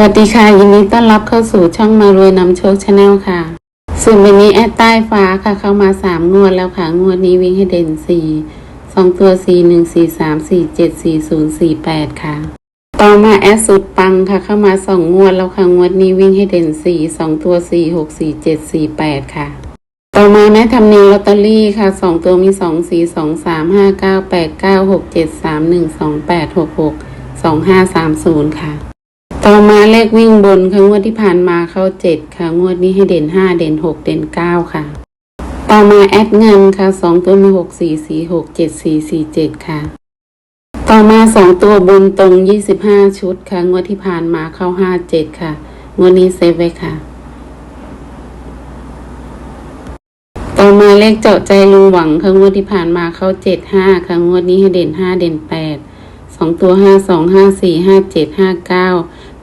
วัสดีค่ะ ยินดีต้อนรับเข้าสู่ช่องมารวยนำโชคชาแนลค่ะส่วนวันนี้แอดใต้ฟ้าค่ะ เข้ามาสามงวดแล้วค่ะ งวดนี้วิ่งให้เด่นสี่สองตัวสี่หนึ่งสี่สามสี่เจ็ดสี่ศูนย์สี่แปดค่ะ ต่อมาแอดสุดปังค่ะ เข้ามาสองงวดแล้วค่ะ งวดนี้วิ่งให้เด่นสี่สองตัวสี่หกสี่เจ็ดสี่แปดค่ะ ต่อมาแม่ทำเนียลอตเตอรี่ค่ะสองตัวมีสองสี่สองสามห้าเก้าแปดเก้าหกเจ็ดสามหนึ่งสองแปดหกหกสองห้าสามศูนย์ค่ะ ต่อมาเลขวิ่งบนค่ะงวดที่ผ่านมาเข้าเจ็ดค่ะ งวดนี้ให้เด่นห้าเด่นหกเด่นเก้าค่ะ ต่อมาแอดเงินค่ะสองตัวมีหกสี่สี่หกเจ็ดสี่สี่เจ็ดค่ะ ต่อมาสองตัวบนตรงยี่สิบห้าชุดค่ะ งวดที่ผ่านมาเข้าห้าเจ็ดค่ะ งวดนี้เซฟไว้ค่ะ ต่อมาเลขเจาะใจลุงหวังค่ะงวดที่ผ่านมาเข้าเจ็ดห้าค่ะงวดนี้ให้เด่นห้าเด่นแปดสองตัวห้าสองห้าสี่ห้าเจ็ดห้าเก้า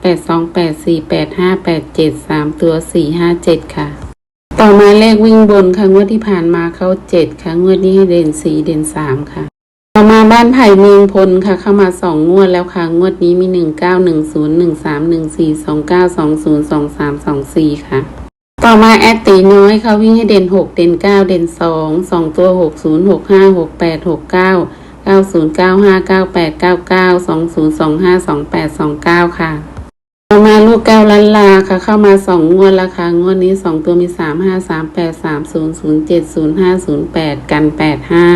แปดสองแปดสี่แปดห้าแปดเจ็ดสามตัวสี่ห้าเจ็ดค่ะ ต่อมาเลขวิ่งบนค่ะงวดที่ผ่านมาเข้าเจ็ดค่ะงวดนี้ให้เด่นสี่เด่นสามค่ะ ต่อมาบ้านไผ่เมืองพลค่ะเข้ามาสองงวดแล้วค่ะงวดนี้มีหนึ่งเก้าหนึ่งศูนย์หนึ่งสามหนึ่งสี่สองเก้าสองศูนย์สองสามสองสี่ค่ะต่อมาแอดตีน้อยเขาวิ่งให้เด่นหกเด่นเก้าเด่นสองสองตัวหกศูนย์หกห้าหกแปดหกเก้าเก้าศูนย์เก้าห้าเก้าแปดเก้าเก้าสองศูนย์สองห้าสองแปดสองเก้าค่ะ ลูกแก้วลันลาค่ะ เข้ามาสองงวดแล้วค่ะงวดนี้สองตัวมีสามห้าสามแปดสามศูนย์ศูนย์เจ็ดศูนย์ห้าศูนย์แปดกันแปดห้า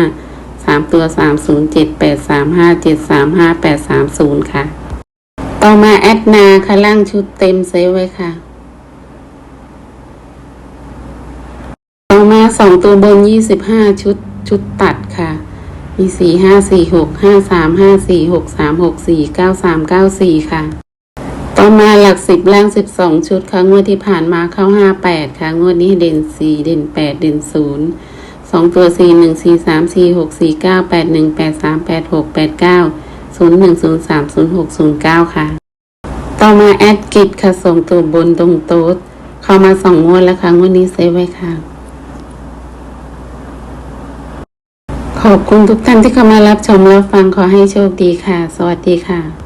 สามตัวสามศูนย์เจ็ดแปดสามห้าเจ็ดสามห้าแปดสามศูนย์ค่ะ ต่อมาแอดนาค่ะล่างชุดเต็มเซฟไว้ค่ะ ต่อมาสองตัวบนยี่สิบห้าชุดชุดตัดค่ะ มีสี่ห้าสี่หกห้าสามห้าสี่หกสามหกสี่เก้าสามเก้าสี่ค่ะ ต่อมาหลักสิบล่างสิบสองชุดค่ะงวดที่ผ่านมาเข้าห้าแปดค่ะงวดนี้เด่นสี่เด่นแปดเด่นศูนย์สองตัวสี่หนึ่งสี่สามสี่หกสี่เก้าแปดหนึ่งแปดสามแปดหกแปดเก้าศูนย์หนึ่งศูนย์สามศูนย์หกศูนย์เก้าค่ะ ต่อมาแอดกิจค่ะส่งตัวบนตรงโต๊ดเข้ามาสองงวดแล้วค่ะงวดนี้เซฟไว้ค่ะ ขอบคุณทุกท่านที่เข้ามารับชมรับฟังขอให้โชคดีค่ะ สวัสดีค่ะ